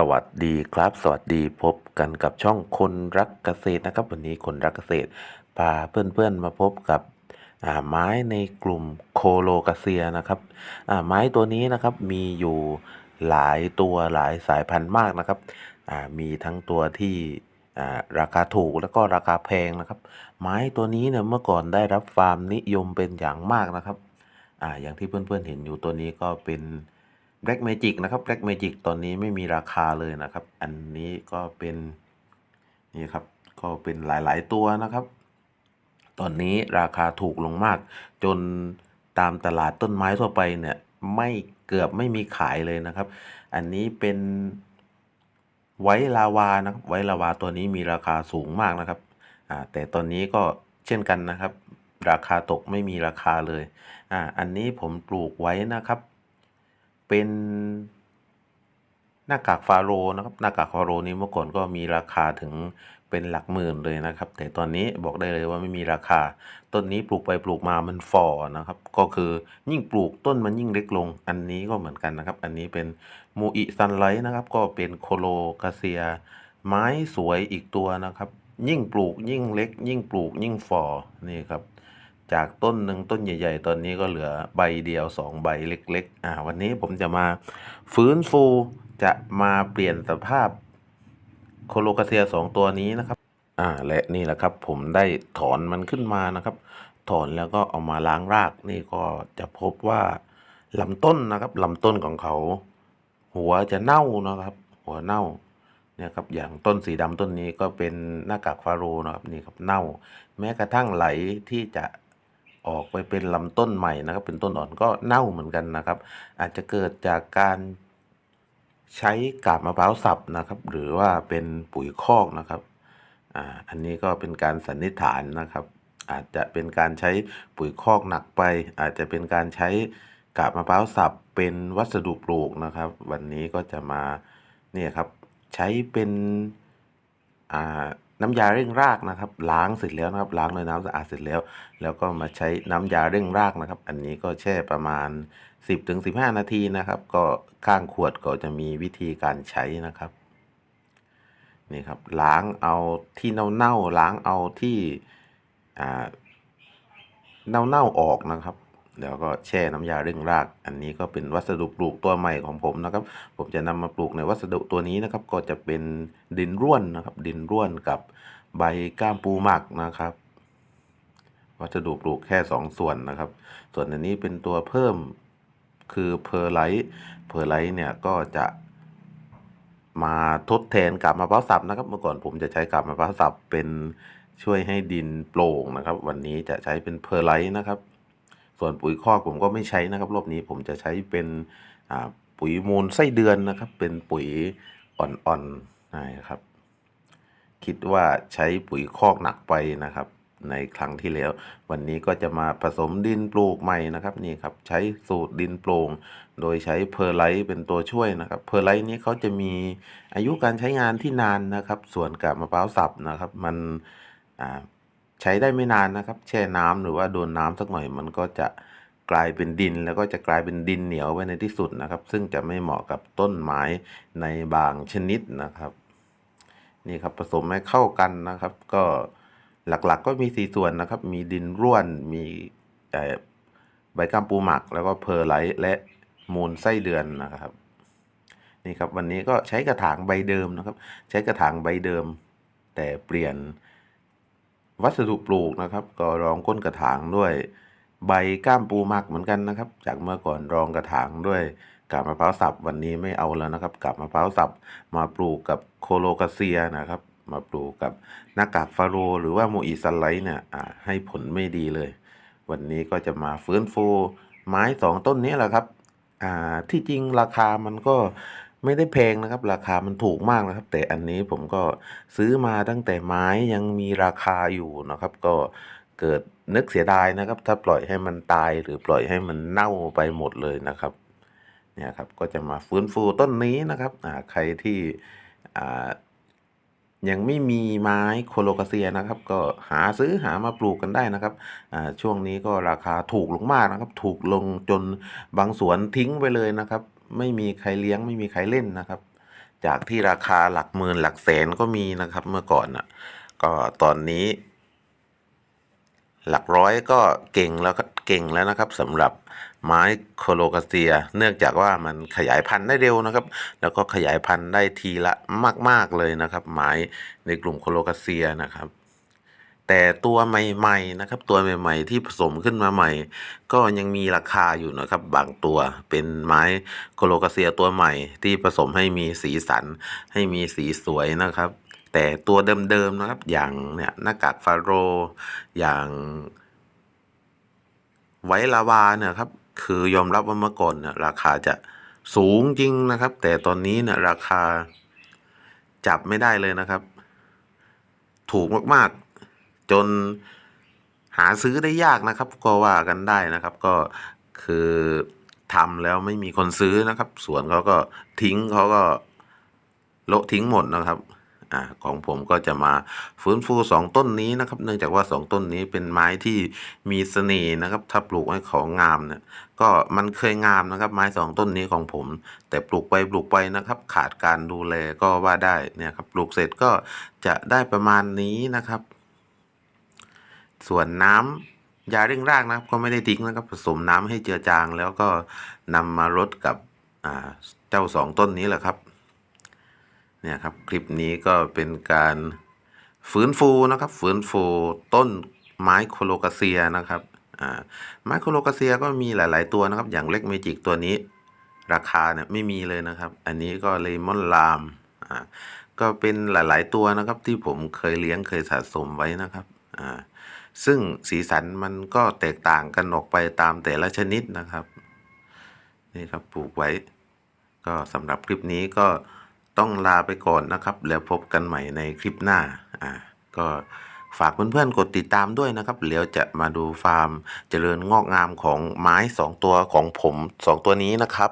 สวัสดีครับ สวัสดีพบกันกับช่องคนรักเกษตรนะครับ วันนี้คนรักเกษตรพาเพื่อนๆมาพบกับไม้ในกลุ่มโคโลกาเซียนะครับไม้ตัวนี้นะครับมีอยู่หลายตัวหลายสายพันธุ์มากนะครับมีทั้งตัวที่ราคาถูกแล้วก็ราคาแพงนะครับ ไม้ตัวนี้เนี่ยเมื่อก่อนได้รับความนิยมเป็นอย่างมากนะครับออย่างที่เพื่อนๆเห็นอยู่ตัวนี้ก็เป็น Black Magic นะครับ Black Magic ตอนนี้ไม่มีราคาเลยนะครับ อันนี้ก็เป็นนี่ครับก็เป็นหลาย ๆ ตัวนะครับ ตอนนี้ราคาถูกลงมาก จนตามตลาดต้นไม้ทั่วไปเนี่ยไม่เกือบไม่มีขายเลยนะครับ อันนี้เป็นไวท์ลาวานะครับ ไวท์ลาวาตัวนี้มีราคาสูงมากนะครับอ่าแต่ตอนนี้ก็เช่นกันนะครับ ราคาตกไม่มีราคาเลยอ่าอันนี้ผมปลูกไว้นะครับ เป็นหน้ากากฟาโรนะครับหน้ากากฟาโรนี้เมื่อก่อนก็มีราคาถึงเป็นหลักหมื่นเลยนะครับ แต่ตอนนี้บอกได้เลยว่าไม่มีราคา ต้นนี้ปลูกไปปลูกมามันฝ่อนะครับ ก็คือยิ่งปลูกต้นมันยิ่งเล็กลง อันนี้ก็เหมือนกันนะครับ อันนี้เป็นมูอิซันไลท์นะครับ ก็เป็นโคโลกาเซีย ไม้สวยอีกตัวนะครับ ยิ่งปลูกยิ่งเล็ก ยิ่งปลูกยิ่งฝ่อนี่ครับ จากต้นหนึ่งต้นใหญ่ ๆ ตอนนี้ก็เหลือใบเดียวสองใบเล็ก ๆ อ่า วันนี้ผมจะมาฟื้นฟูจะมาเปลี่ยนสภาพโคโลกาเซียสองตัวนี้นะครับ อ่า และนี่แหละครับ ผมได้ถอนมันขึ้นมานะครับ ถอนแล้วก็เอามาล้างรากนี่ก็จะพบว่าลำต้นนะครับลำต้นของเขา หัวจะเน่านะครับ หัวเน่าเนี่ยครับอย่างต้นสีดำต้นนี้ก็เป็นหน้ากากฟาโรนะครับนี่ครับเน่า แม้กระทั่งไหลที่จะ ออกไปเป็นลำต้นใหม่นะครับ เป็นต้นอ่อนก็เน่าเหมือนกันนะครับ อาจจะเกิดจากการใช้กาบมะพร้าวสับนะครับ หรือว่าเป็นปุ๋ยคอกนะครับอ่าอันนี้ก็เป็นการสันนิษฐานนะครับ อาจจะเป็นการใช้ปุ๋ยคอกหนักไป อาจจะเป็นการใช้กาบมะพร้าวสับเป็นวัสดุปลูกนะครับ วันนี้ก็จะมาเนี่ยครับใช้เป็นอ่า น้ำยาเร่งรากนะครับ ล้างเสร็จแล้วนะครับ ล้างด้วยน้ำสะอาดเสร็จแล้ว แล้วก็มาใช้น้ำยาเร่งรากนะครับ อันนี้ก็แช่ประมาณ 10-15 นาทีนะครับ ก็ข้างขวดก็จะมีวิธีการใช้นะครับนี่ครับล้างเอาที่เน่าๆล้างเอาที่อ่าเน่าๆออกนะครับ แล้วก็แช่น้ำยาเร่งราก อันนี้ก็เป็นวัสดุปลูกตัวใหม่ของผมนะครับ ผมจะนำมาปลูกในวัสดุตัวนี้นะครับ ก็จะเป็นดินร่วนนะครับ ดินร่วนกับใบก้ามปูหมักนะครับ วัสดุปลูกแค่สองส่วนนะครับ ส่วนอันนี้เป็นตัวเพิ่มคือเพอร์ไลท์เพอร์ไลท์เนี่ยก็จะมาทดแทนกาบมะพร้าวสับนะครับ เมื่อก่อนผมจะใช้กาบมะพร้าวสับเป็นช่วยให้ดินโปร่งนะครับ วันนี้จะใช้เป็นเพอร์ไลท์นะครับ ส่วนปุ๋ยคอกผมก็ไม่ใช้นะครับ รอบนี้ผมจะใช้เป็นปุ๋ยมูลไส้เดือนนะครับ เป็นปุ๋ยอ่อนๆนะครับ คิดว่าใช้ปุ๋ยคอกหนักไปนะครับ ในครั้งที่แล้ว วันนี้ก็จะมาผสมดินปลูกใหม่นะครับนี่ครับ ใช้สูตรดินโปร่งโดยใช้เพอร์ไลท์เป็นตัวช่วยนะครับ เพอร์ไลท์นี้เขาจะมีอายุการใช้งานที่นานนะครับ ส่วนกับมะพร้าวสับนะครับ มันอ่า ใช้ได้ไม่นานนะครับ แช่น้ำหรือว่าโดนน้ำสักหน่อยมันก็จะกลายเป็นดิน แล้วก็จะกลายเป็นดินเหนียวไว้ในที่สุดนะครับ ซึ่งจะไม่เหมาะกับต้นไม้ในบางชนิดนะครับ นี่ครับผสมให้เข้ากันนะครับ ก็หลักๆก็มีสี่ส่วนนะครับ มีดินร่วน มีใบกัมปูหมัก แล้วก็เพอร์ไลท์และมูลไส้เดือนนะครับ นี่ครับวันนี้ก็ใช้กระถางใบเดิมนะครับ ใช้กระถางใบเดิม แต่เปลี่ยน วัสดุปลูกนะครับ ก็รองก้นกระถางด้วยใบก้ามปูหมักเหมือนกันนะครับ จากเมื่อก่อนรองกระถางด้วยกาบมะพร้าวสับวันนี้ไม่เอาแล้วนะครับกาบมะพร้าวสับมาปลูกกับโคโลกาเซียนะครับ มาปลูกกับหน้ากากฟาโรห์หรือว่าโมอิซันไลท์เนี่ยให้ผลไม่ดีเลย วันนี้ก็จะมาฟื้นฟูไม้สองต้นนี้แหละครับที่จริงราคามันก็ ไม่ได้แพงนะครับ ราคามันถูกมากนะครับ แต่อันนี้ผมก็ซื้อมาตั้งแต่ไม้ยังมีราคาอยู่นะครับ ก็เกิดนึกเสียดายนะครับ ถ้าปล่อยให้มันตายหรือปล่อยให้มันเน่าไปหมดเลยนะครับเนี่ยครับก็จะมาฟื้นฟูต้นนี้นะครับอ่าใครที่อ่า ยังไม่มีไม้โคโลกาเซียนะครับ ก็หาซื้อหามาปลูกกันได้นะครับช่วงนี้ก็ราคาถูกลงมากนะครับ ถูกลงจนบางสวนทิ้งไปเลยนะครับ ไม่มีใครเลี้ยงไม่มีใครเล่นนะครับ จากที่ราคาหลักหมื่นหลักแสนก็มีนะครับ เมื่อก่อนน่ะ ก็ตอนนี้ หลักร้อยก็เก่งแล้วก็เก่งแล้วนะครับสำหรับ ไม้โคโลกาเซีย เนื่องจากว่ามันขยายพันธุ์ได้เร็วนะครับ แล้วก็ขยายพันธุ์ได้ทีละมาก ๆเลยนะครับ ไม้ในกลุ่มโคโลกาเซียนะครับแต่ตัวใหม่ๆนะครับ ตัวใหม่ ๆ ที่ผสมขึ้นมาใหม่ ก็ยังมีราคาอยู่นะครับ บางตัวเป็นไม้โคโลกาเซียตัวใหม่ที่ผสมให้มีสีสัน ให้มีสีสวยนะครับ แต่ตัวเดิมๆนะครับ อย่างเนี่ยหน้ากากฟาโร อย่างไวลาวาเนี่ยครับ คือยอมรับว่าเมื่อก่อนเนี่ยราคาจะสูงจริงนะครับ แต่ตอนนี้เนี่ยราคาจับไม่ได้เลยนะครับ ถูกมากๆ จนหาซื้อได้ยากนะครับ ก็ว่ากันได้นะครับ ก็คือทำแล้วไม่มีคนซื้อนะครับ สวนเขาก็ทิ้งเขาก็โละทิ้งหมดนะครับ อ่าของผมก็จะมาฟื้นฟูสองต้นนี้นะครับ เนื่องจากว่าสองต้นนี้เป็นไม้ที่มีเสน่ห์นะครับ ถ้าปลูกให้ของงามเนี่ยก็มันเคยงามนะครับ ไม้สองต้นนี้ของผม แต่ปลูกไปปลูกไปนะครับ ขาดการดูแลก็ว่าได้เนี่ยครับปลูกเสร็จก็จะได้ประมาณนี้นะครับ ส่วนน้ำยาเร่งรากนะครับ ก็ไม่ได้ทิ้งนะครับ ผสมน้ำให้เจือจาง แล้วก็นำมารดกับเจ้าสองต้นนี้แหละครับ เนี่ยครับคลิปนี้ก็เป็นการฟื้นฟูนะครับ ฟื้นฟูต้นไม้โคโลกาเซียนะครับไม้โคโลกาเซียก็มีหลาย ๆ ตัวนะครับ อย่างเล็กเมจิกตัวนี้ ราคาเนี่ยไม่มีเลยนะครับ อันนี้ก็เลมอนลามก็เป็นหลาย ๆ ตัวนะครับที่ผมเคยเลี้ยงเคยสะสมไว้นะครับซึ่งสีสันมันก็แตกต่างกันออกไปตามแต่ละชนิดนะครับนี่ครับปลูกไว้ ก็สำหรับคลิปนี้ก็ ต้องลาไปก่อนนะครับ แล้วพบกันใหม่ในคลิปหน้าอ่าก็ฝากเพื่อนๆกดติดตามด้วยนะครับเดี๋ยวจะมาดูฟาร์มเจริญงอกงามของไม้สองตัวของผมสองตัวนี้นะครับ